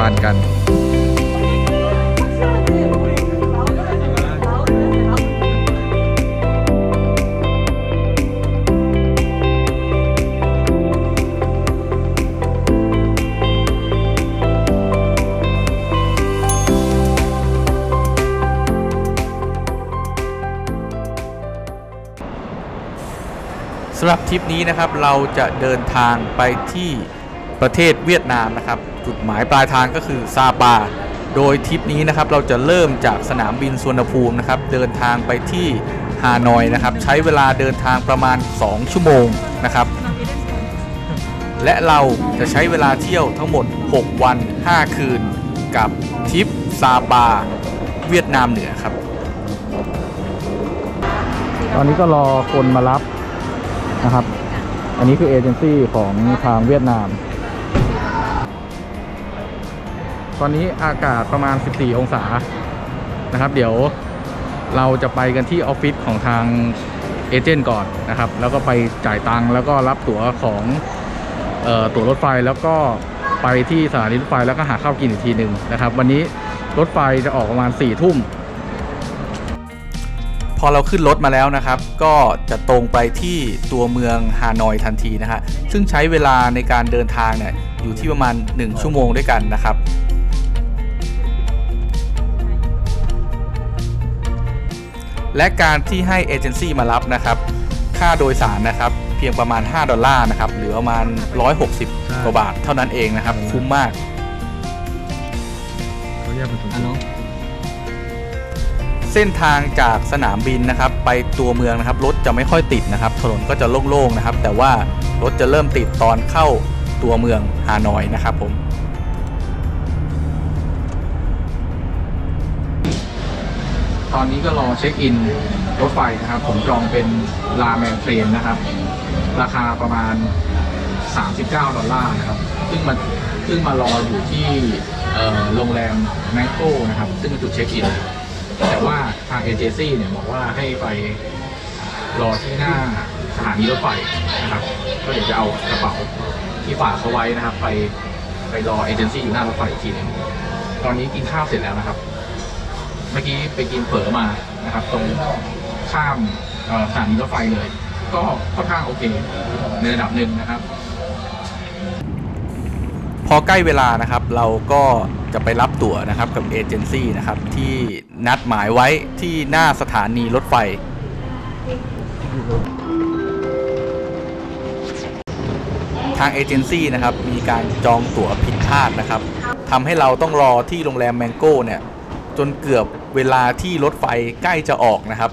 ปันกัน สำหรับทริปนี้นะครับเราจะเดินทางไปที่ประเทศเวียดนามนะครับ จุดหมายปลายทางก็คือซาปา โดยทริปนี้นะครับเราจะเริ่มจากสนามบินสุวรรณภูมินะครับเดินทางไปที่ฮานอยนะครับใช้เวลาเดินทางประมาณ 2 ชั่วโมงนะครับ และเราจะใช้เวลาเที่ยวทั้งหมด 6 วัน 5 คืน กับทริปซาปาเวียดนามเหนือครับ ตอนนี้ก็รอคนมารับนะครับ อันนี้คือเอเจนซี่ของทางเวียดนาม ตอนนี้อากาศประมาณ 14 องศานะครับ เดี๋ยวเราจะไปกันที่ออฟฟิศของทางเอเจนต์ก่อนนะครับ แล้วก็ไปจ่ายตังค์แล้วก็รับตั๋วของออตั๋วรถไฟแล้วก็ไปที่สถานีรถไฟแล้วก็หาข้าวกินอีกทีหนึ่งนะครับ วันนี้รถไฟจะออกประมาณ4ี่ทุ่ม พอเราขึ้นรถมาแล้วนะครับ ก็จะตรงไปที่ตัวเมืองฮานอยทันทีนะฮะซึ่งใช้เวลาในการเดินทางเนี่ยอยู่ที่ประมาณ 1 ชั่วโมงด้วยกันนะครับ และการที่ให้เอเจนซี่มารับนะครับ ค่าโดยสารนะครับเพียงประมาณ 5 ดอลลาร์นะครับหรือประมาณ 160กว่าบาทเท่านั้นเองนะครับ คุ้มมากเส้นทางจากสนามบินนะครับ ไปตัวเมืองนะครับ รถจะไม่ค่อยติดนะครับ ถนนก็จะโล่งๆนะครับ แต่ว่ารถจะเริ่มติดตอนเข้าตัวเมืองฮานอยนะครับผม ตอนนี้ก็รอเช็คอินรถไฟนะครับ ผมจองเป็นลาแมนเทรนนะครับ ราคาประมาณ 39 ดอลลาร์นะครับ ซึ่งมันซึ่งมารออยู่ที่โรงแรมแมงโก้นะครับ ซึ่งเป็นจุดเช็คอิน แต่ว่าทางเอเจนซี่เนี่ยบอกว่าให้ไปรอที่หน้าสถานีรถไฟนะครับ ก็เดี๋ยวจะเอากระเป๋าที่ฝากเขาไว้นะครับ ไปไปรอเอเจนซี่อยู่หน้ารถไฟอีกทีหนึงตอนนี้กินข้าวเสร็จแล้วนะครับ เมื่อกี้ไปกินเฝอมานะครับ ตรงข้ามสถานีรถไฟเลย ก็ค่อนข้างโอเค ในระดับหนึ่งนะครับ พอใกล้เวลานะครับเราก็จะไปรับตั๋วนะครับกับเอเจนซี่นะครับ ที่นัดหมายไว้ที่หน้าสถานีรถไฟทางเอเจนซี่นะครับมีการจองตั๋วผิดพลาดนะครับทำให้เราต้องรอที่โรงแรมแมงโก้เนี่ยจนเกือบ เวลาที่รถไฟใกล้จะออกนะครับ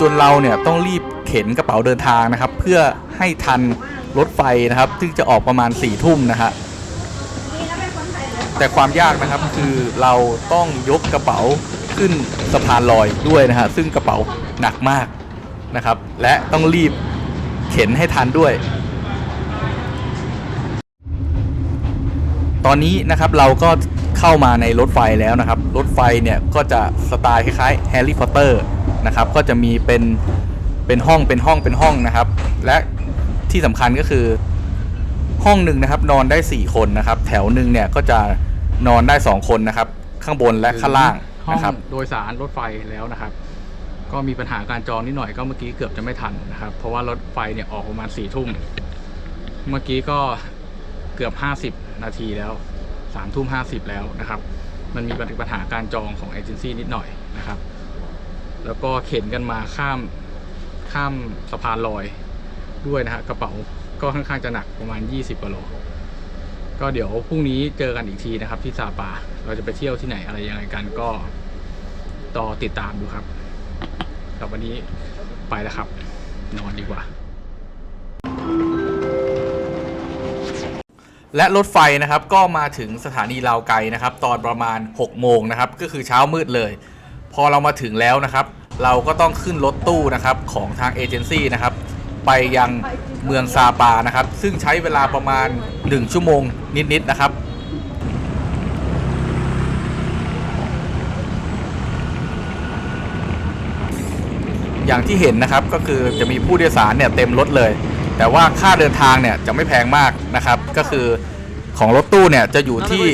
จนเราเนี่ยต้องรีบเข็นกระเป๋าเดินทางนะครับ เพื่อให้ทันรถไฟนะครับ ซึ่งจะออกประมาณ4ี่ทุ่มนะฮะแต่ความยากนะครับคือเราต้องยกกระเป๋าขึ้นสะพานลอยด้วยนะฮะซึ่งกระเป๋าหนักมากนะครับ และต้องรีบเข็นให้ทันด้วย ตอนนี้นะครับเราก็ เข้ามาในรถไฟแล้วนะครับ รถไฟเนี่ยก็จะสไตล์คล้ายๆแฮร์รี่พอตเตอร์นะครับก็จะมีเป็นเป็นห้องเป็นห้องเป็นห้องนะครับ และที่สำคัญก็คือห้องหนึ่งนะครับ นอนได้ 4 คนนะครับ แถวหนึ่งเนี่ยก็จะนอนได้ 2 คนนะครับ ข้างบนและข้างล่างนะครับโดยสารรถไฟแล้วนะครับ ก็มีปัญหาการจองนิดหน่อยก็เมื่อกี้เกือบจะไม่ทันนะครับ เพราะว่ารถไฟเนี่ยออกประมาณ4ี่ทุ่มเมื่อกี้ก็เกือบ 50 นาทีแล้ว 3ามทุ่มห้แล้วนะครับ มันมีปัญหาการจองของเอเจนซี่นิดหน่อยนะครับ แล้วก็เข็นกันมาข้ามข้ามสะพานลอยด้วยนะฮะกระเป๋าก็ค่อนข้างจะหนักประมาณ 20กิโลก็เดี๋ยวพรุ่งนี้เจอกันอีกทีนะครับ ที่ซาปาเราจะไปเที่ยวที่ไหนอะไรยังไงกันก็ต่อติดตามดูครับแต่วันนี้ไปแล้วครับ นอนดีกว่า และรถไฟนะครับก็มาถึงสถานีลาวไกนะครับ ตอนประมาณ 6 โมงนะครับ ก็คือเช้ามืดเลย พอเรามาถึงแล้วนะครับ เราก็ต้องขึ้นรถตู้นะครับของทางเอเจนซี่นะครับ ไปยังเมืองซาปานะครับ ซึ่งใช้เวลาประมาณ 1 ชั่วโมงนิดๆนะครับอย่างที่เห็นนะครับก็คือจะมีผู้โดยสารเนี่ยเต็มรถเลย แต่ว่าค่าเดินทางเนี่ยจะไม่แพงมากนะครับ ก็คือของรถตู้เนี่ยจะอยู่ที่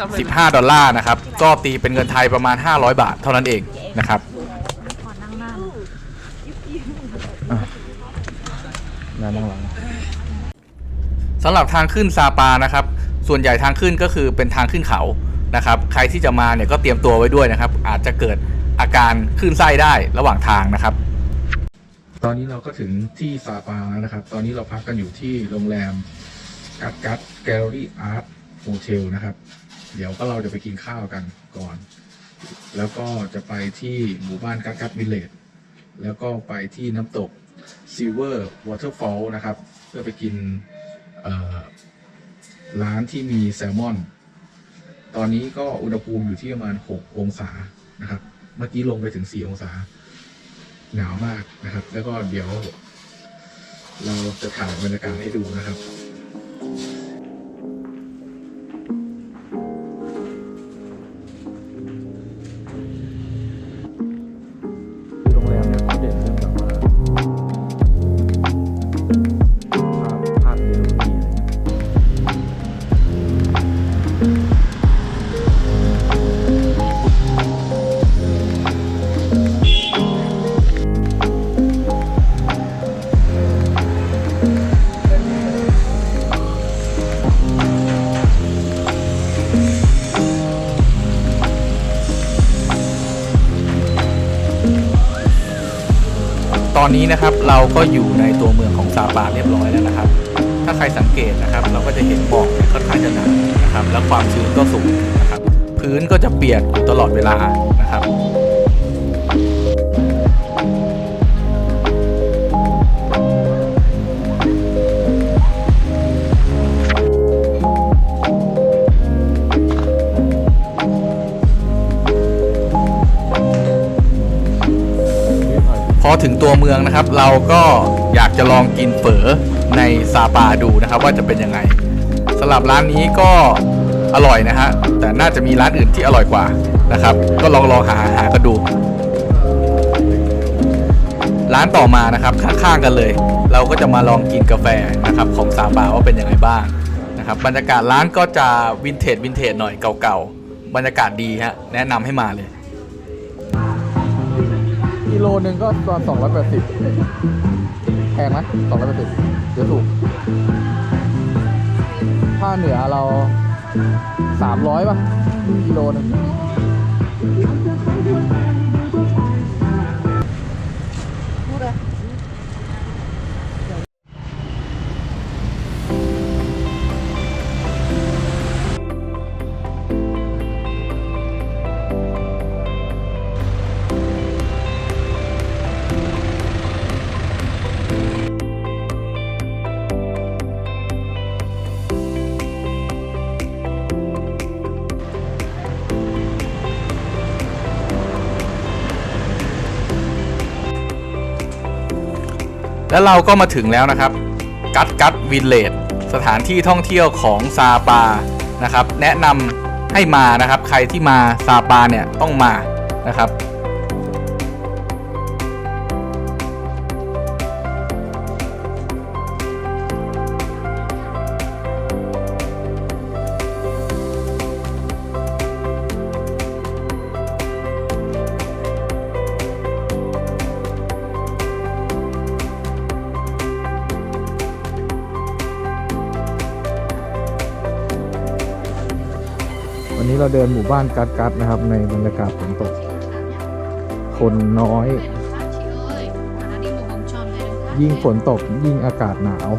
15 ดอลลาร์นะครับ ก็ตีเป็นเงินไทยประมาณ 500 บาทเท่านั้นเองนะครับขอนั่งหน้าหน่อยนั่งหลังสำหรับทางขึ้นซาปานะครับ ส่วนใหญ่ทางขึ้นก็คือเป็นทางขึ้นเขานะครับ ใครที่จะมาเนี่ยก็เตรียมตัวไว้ด้วยนะครับ อาจจะเกิดอาการคลื่นไส้ได้ระหว่างทางนะครับ ตอนนี้เราก็ถึงที่ซาปาแล้วนะครับ ตอนนี้เราพักกันอยู่ที่โรงแรม กัดกัดแกลเลอรี่อาร์ตโฮเทลนะครับ เดี๋ยวก็เราจะไปกินข้าวกันก่อน แล้วก็จะไปที่หมู่บ้านกัดกัดวิลเลจแล้วก็ไปที่น้ำตก Silver Waterfall นะครับ เพื่อไปกินร้านที่มีแซลมอน ตอนนี้ก็อุณหภูมิอยู่ที่ประมาณ 6 องศานะครับ เมื่อกี้ลงไปถึง 4 องศา หนาวมากนะครับ แล้วก็เดี๋ยว เราจะถ่ายบรรยากาศให้ดูนะครับ ตอนนี้นะครับเราก็อยู่ในตัวเมืองของซาปาเรียบร้อยแล้วนะครับ ถ้าใครสังเกตนะครับ เราก็จะเห็นหมอกค่อนข้างจะหนานะครับ และความชื้นก็สูงนะครับ พื้นก็จะเปียกอยู่ตลอดเวลานะครับ พอถึงตัวเมืองนะครับ เราก็อยากจะลองกินเฝอในซาปาดูนะครับ ว่าจะเป็นยังไงสำหรับร้านนี้ก็อร่อยนะฮะแต่น่าจะมีร้านอื่นที่อร่อยกว่านะครับ ก็ลองลองหาหากันดู ร้านต่อมานะครับข้างๆกันเลย เราก็จะมาลองกินกาแฟนะครับของซาปาว่าเป็นยังไงบ้างนะครับบรรยากาศร้านก็จะวินเทจวินเทจหน่อยเก่าๆบรรยากาศดีฮะแนะนำให้มาเลย กิโลหนึ่งก็ตอนสองร้อยแปดสิบแพงไหมสองร้อยแปดสิบเดี๋ยวถูกผ้าเหนือเราสามร้อยป่ะกิโลหนึ่ง แล้วเราก็มาถึงแล้วนะครับ กัตกัตวิลเลจสถานที่ท่องเที่ยวของซาปานะครับ แนะนำให้มานะครับ ใครที่มาซาปาเนี่ยต้องมานะครับ นนี้เราเดินหมู่บ้านกัดกัดนะครับ ในบรรยากาศฝนตก คนน้อย ยิ่งฝนตกยิ่งอากาศหนาว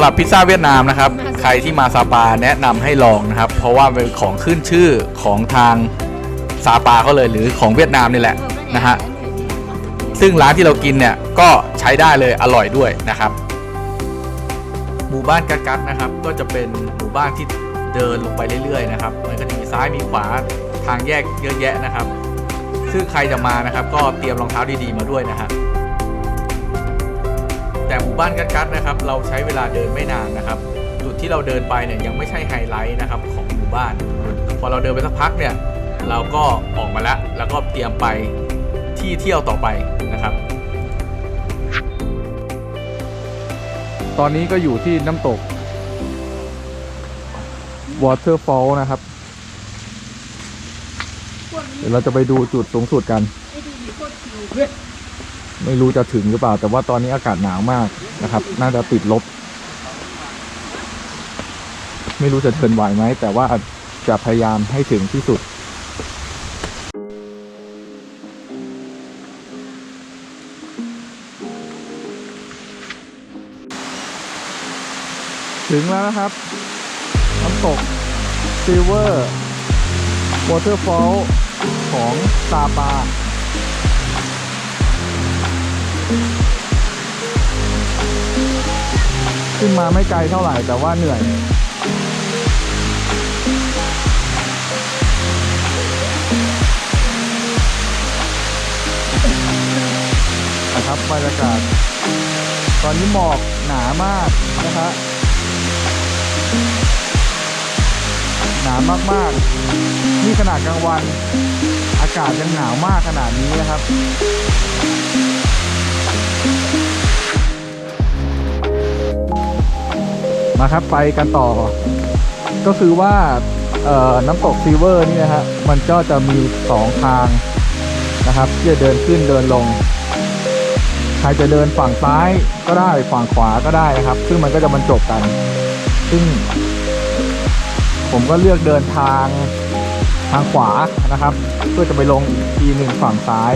ำหรับพิซซ่าเวียดนามนะครับใครที่มาซาปาแนะนำให้ลองนะครับ เพราะว่าเป็นของขึ้นชื่อของทางซาปาเขาเลยหรือของเวียดนามนี่แหละนะฮะซึ่งร้านที่เรากินเนี่ยก็ใช้ได้เลยอร่อยด้วยนะครับหมู่บ้านกัดกัดนะครับ ก็จะเป็นหมู่บ้านที่เดินลงไปเรื่อยๆนะครับมันก็จะมีซ้ายมีขวาทางแยกเยอะแยะนะครับ ซึ่งใครจะมานะครับ ก็เตรียมรองเท้าดีๆมาด้วยนะฮะ แต่หมู่บ้านกัดกัดนะครับเราใช้เวลาเดินไม่นานนะครับ จุดที่เราเดินไปเนี่ยยังไม่ใช่ไฮไลท์นะครับของหมู่บ้าน พอเราเดินไปสักพักเนี่ยเราก็ออกมาแล้วแล้วก็เตรียมไปที่เที่ยวต่อไปนะครับ ตอนนี้ก็อยู่ที่น้ำตก Waterfall นะครับ เดี๋ยวเราจะไปดูจุดสูงสุดกันไม่รู้ ไม่รู้จะถึงหรือเปล่า แต่ว่าตอนนี้อากาศหนาวมากนะครับ น่าจะติดลบ ไม่รู้จะเดินไหวไหม แต่ว่าจะพยายามให้ถึงที่สุดถึงแล้วนะครับ น้ำตกซิลเวอร์วอเตอร์ฟอลของซาปา ขึ้นมาไม่ไกลเท่าไหร่แต่ว่าเหนื่อยนะครับบรรยากาศ ตอนนี้หมอกหนามากนะครับหนามากๆ นี่ขนาดกลางวัน อากาศยังหนาวมากขนาดนี้นะครับ มาครับไปกันต่อ ก็คือว่าน้ำตกซีเวอร์นี่นะฮะมันก็จะมีสองทางนะครับที่จะเดินขึ้นเดินลง ใครจะเดินฝั่งซ้ายก็ได้ฝั่งขวาก็ได้นะครับ ซึ่งมันก็จะบรรจบกัน ซึ่ง ผมก็เลือกเดินทางทางขวานะครับ เพื่อจะไปลงทีหนึ่งฝั่งซ้าย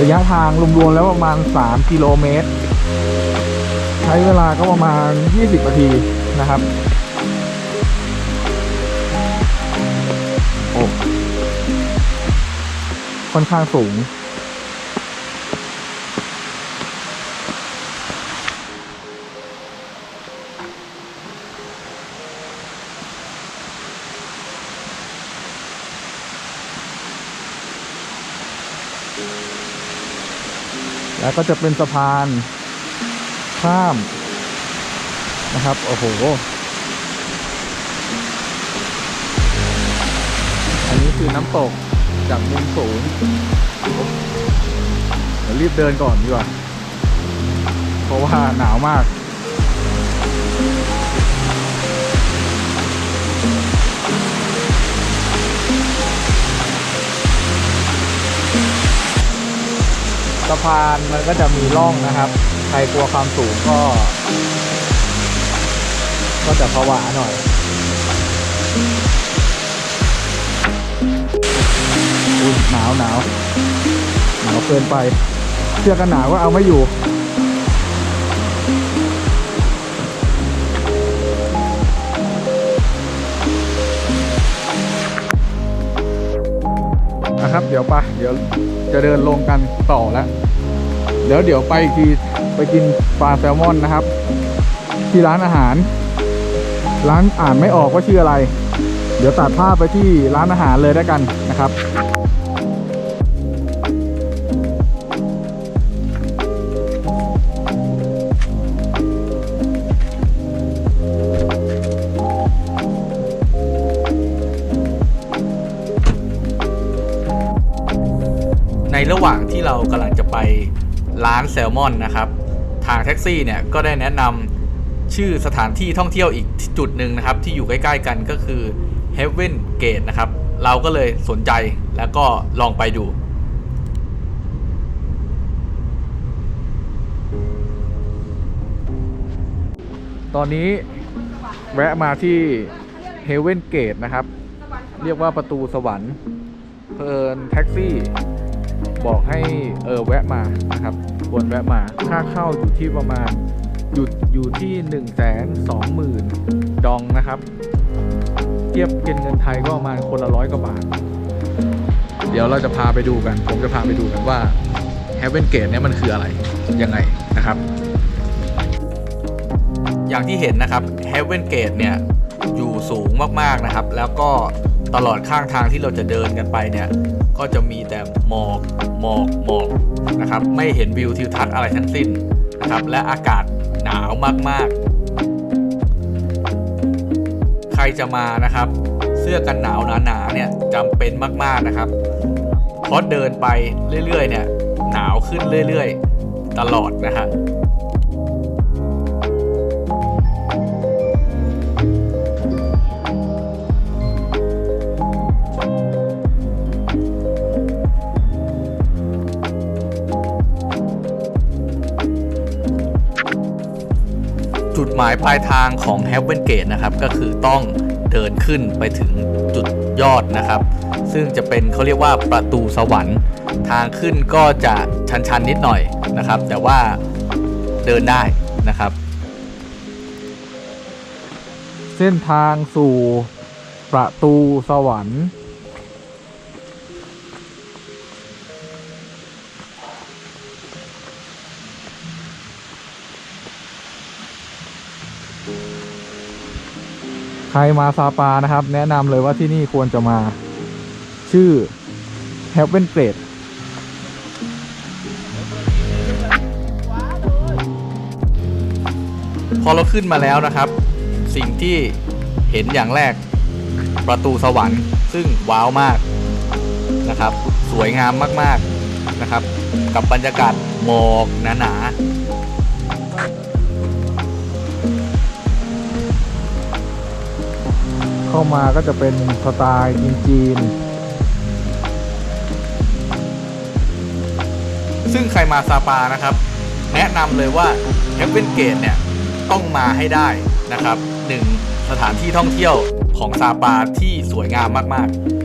ระยะทางรวมๆแล้วประมาณ 3 กิโลเมตร ช้เวลาก็ประมาณ 20 นาทีนะครับโอ้ค่อนข้างสูง แล้วก็จะเป็นสะพาน ข้ามนะครับ โอ้โห อันนี้คือน้ำตกจากมุมสูงเดี๋ยวรีบเดินก่อนดีกว่า เพราะว่าหนาวมากสะพานมันก็จะมีร่องนะครับ ใครกลัวความสูงก็ ก็จะผวาหน่อยอุ้ยหนาวหนาวหนาวเกินไป เสื้อกันหนาวก็เอาไม่อยู่นะครับ เดี๋ยวไปเดี๋ยวจะเดินลงกันต่อแล้ว เดี๋ยวเดี๋ยวไปอีกที ไปกินปลาแซลมอนนะครับ ที่ร้านอาหาร ร้านอ่านไม่ออกว่าชื่ออะไร เดี๋ยวตัดภาพไปที่ร้านอาหารเลยแล้วกันนะครับในระหว่างที่เรากำลังจะไปร้านแซลมอนนะครับ ทางแท็กซี่เนี่ยก็ได้แนะนำชื่อสถานที่ท่องเที่ยวอีกจุดหนึ่งนะครับ ที่อยู่ใกล้ๆกันก็คือ Heaven Gate นะครับ เราก็เลยสนใจแล้วก็ลองไปดูตอนนี้แวะมาที่ Heaven Gate นะครับ เรียกว่าประตูสวรรค์เพลินแท็กซี่ บอกให้เออแวะมานะครับ วรแวะมา ค่าเข้าอยู่ที่ประมาณอยู่อยู่ที่1นึ่งแสนสองหมื่นดองนะครับ เทียบเป็นเงินไทยก็ประมาณคนละร้อยกว่าบาท เดี๋ยวเราจะพาไปดูกัน ผมจะพาไปดูกันว่า Heaven Gate เนี่ยมันคืออะไร ยังไงนะครับ อย่างที่เห็นนะครับ Heaven Gate เนี่ยอยู่สูงมากๆนะครับ แล้วก็ตลอดข้างทางที่เราจะเดินกันไปเนี่ย ก็จะมีแต่หมอกหมอกหมอก นะครับไม่เห็นวิวทิวทัศน์อะไรทั้งสิ้นนะครับและอากาศหนาวมากๆ ใครจะมานะครับ เสื้อกันหนาวหนาๆเนี่ยจำเป็นมากๆนะครับเพราะเดินไปเรื่อยๆเนี่ยหนาวขึ้นเรื่อยๆ ตลอดนะฮะ หมายปลายทางของ Heaven Gate นะครับก็คือต้องเดินขึ้นไปถึงจุดยอดนะครับ ซึ่งจะเป็นเขาเรียกว่าประตูสวรรค์ ทางขึ้นก็จะชันๆนิดหน่อยนะครับ แต่ว่าเดินได้นะครับ เส้นทางสู่ประตูสวรรค์ ใครมาซาปานะครับ แนะนำเลยว่าที่นี่ควรจะมา ชื่อ Heaven Gate พอเราขึ้นมาแล้วนะครับ สิ่งที่เห็นอย่างแรกประตูสวรรค์ ซึ่งว้าวมากนะครับ สวยงามมากๆนะครับ กับบรรยากาศหมอกหนาๆ เข้ามาก็จะเป็นสไตล์จีนๆซึ่งใครมาซาปานะครับ แนะนำเลยว่าแคมเ n นเกตเนี่ยต้องมาให้ได้นะครับหนึ่งสถานที่ท่องเที่ยวของซาปาที่สวยงามมากๆ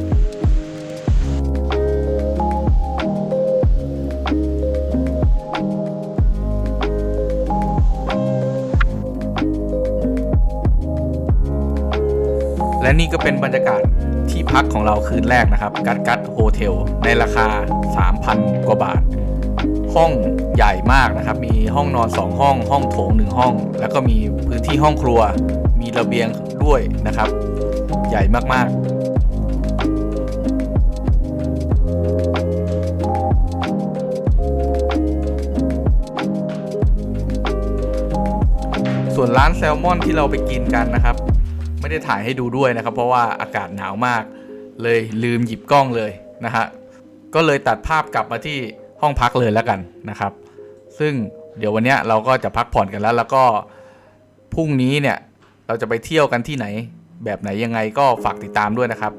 นี่ก็เป็นบรรยากาศที่พักของเราคืนแรกนะครับ กัดกัดโฮเทลในราคา 3,000 กว่าบาท ห้องใหญ่มากนะครับ มีห้องนอน 2 ห้อง ห้องโถง 1 ห้อง แล้วก็มีพื้นที่ห้องครัว มีระเบียงด้วยนะครับ ใหญ่มากๆส่วนร้านแซลมอนที่เราไปกินกันนะครับ ไม่ได้ถ่ายให้ดูด้วยนะครับ เพราะว่าอากาศหนาวมาก เลยลืมหยิบกล้องเลยนะฮะก็เลยตัดภาพกลับมาที่ห้องพักเลยแล้วกันนะครับ ซึ่งเดี๋ยววันนี้เราก็จะพักผ่อนกันแล้ว แล้วก็พรุ่งนี้เนี่ยเราจะไปเที่ยวกันที่ไหน แบบไหนยังไงก็ฝากติดตามด้วยนะครับ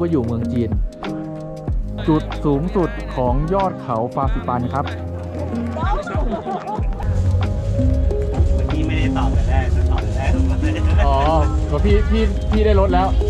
ว่าอยู่เมืองจีน จุดสูงสุดของยอดเขาฟาซิปันครับเมื่อกี้ไม่ได้ตอบแต่แรกจะตอบแต่แรกผมไม่ได้อ๋อก็พี่พี่พี่ได้รถแล้วใ